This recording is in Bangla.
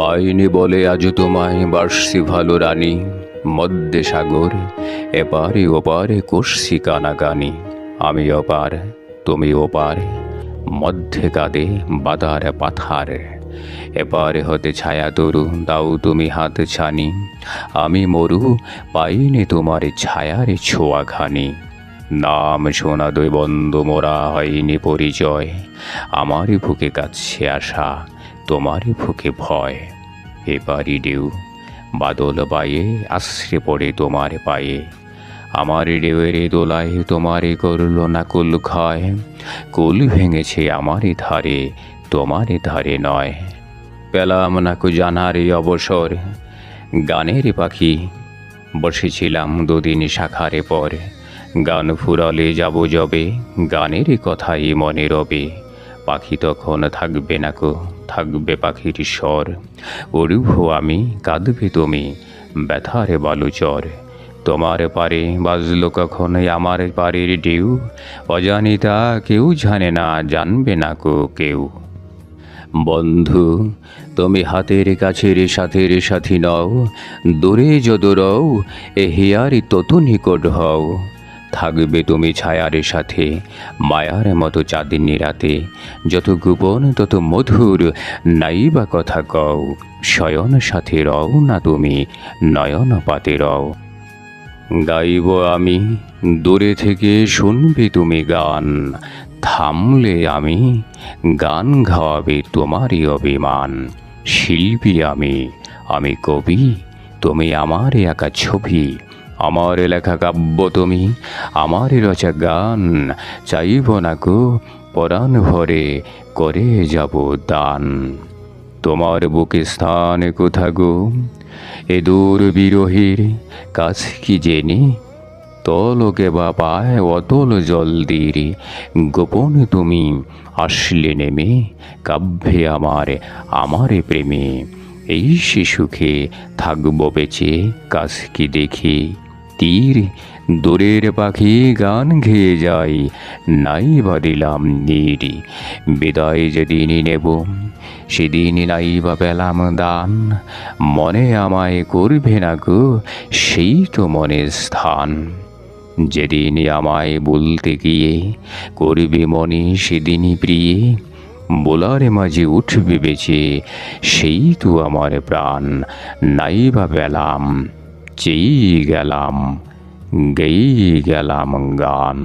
পাইনি বলে আজ তোমায় বার্ষি ভালো রানী। মধ্যে সাগর, এপারে ওপারে করছি কানাকানি। আমি অপার তুমি ওপার। মধ্যে কাঁদে বাদার পাথার। এপারে হতে ছায়া তরু দাও তুমি হাত ছানি। আমি মরু, পাইনি তোমার ছায়ারে ছায়ার ছোঁয়াখানি। নাম শোনা বন্ধ মোরা হয়নি পরিচয়। আমারই বুকে কাছে আসা। তোমারই বুকে ভয়। এবারই ডেউ বাদল বায়ে, আশ্রে পড়ে তোমার পায়ে। আমার ঢেউয়ের দোলায় তোমারে করল না কুল ক্ষয়। কুল ভেঙেছে আমারই ধারে তোমারই ধারে নয়। পেলাম না কু জানার অবসর। গানের পাখি, বসেছিলাম দুদিন শাখারে পর। গান ফুরালে যাব যবে, গানের কথাই মনে রবে। পাখি তখন থাকবে না কো, থাকবে পাখির স্বর। উড়ুভ আমি, কাঁদবে তুমি, ব্যথারে বালুচর তোমার পারে বাজলো কখনোই আমার পারের ঢেউ। অজানিতা কেউ জানে না, জানবে না কো কেউ। বন্ধু, তুমি হাতের কাছের সাথের সাথী নও, দূরে যদ রও, এ হিয়ারি তত নিকট হও। থাকবে তুমি ছায়ার সাথে, মায়ার মতো চাঁদিনী রাতে যত গোপন, তত মধুর, নাই বা কথা কও, শয়ন সাথে রও না তুমি, নয়ন পাতে রও। গাইব আমি, দূরে থেকে শুনবে তুমি গান, থামলে আমি, গান গাওয়াবে তোমারই অভিমান। শিল্পী আমি আমি কবি, তুমি আমার একা ছবি আমার লেখা কাব্য তুমি, আমার রচা গান, চাইব না গো, পরাণ ভরে করে যাব দান। তোমার বুকে স্থান কোথা গো? এ দূর বিরোহীর কাছ কি জেনে? তলকে বা পায় অতল জল দিয়ে গোপন তুমি আসলে নেমে, কাব্যে আমার, আমারে প্রেমে। এই শিশুকে থাকব বেঁচে কাছ কি দেখি? তীর, দূরের পাখি গান গেয়ে যাই নাই বা দিলাম নীর। বিদায় যেদিনই নেব, সেদিন নাই বা পেলাম দান। মনে আমায় করবে না গো, সেই তো মনের স্থান। যেদিন আমায় বলতে গিয়ে, করবে মনে সেদিনই প্রিয়ে। বোলার মাঝে উঠবে বেঁচে, সেই তো আমার প্রাণ, নাই বা পেলাম চেয়ে গেলাম গেয়ে গেলাম গান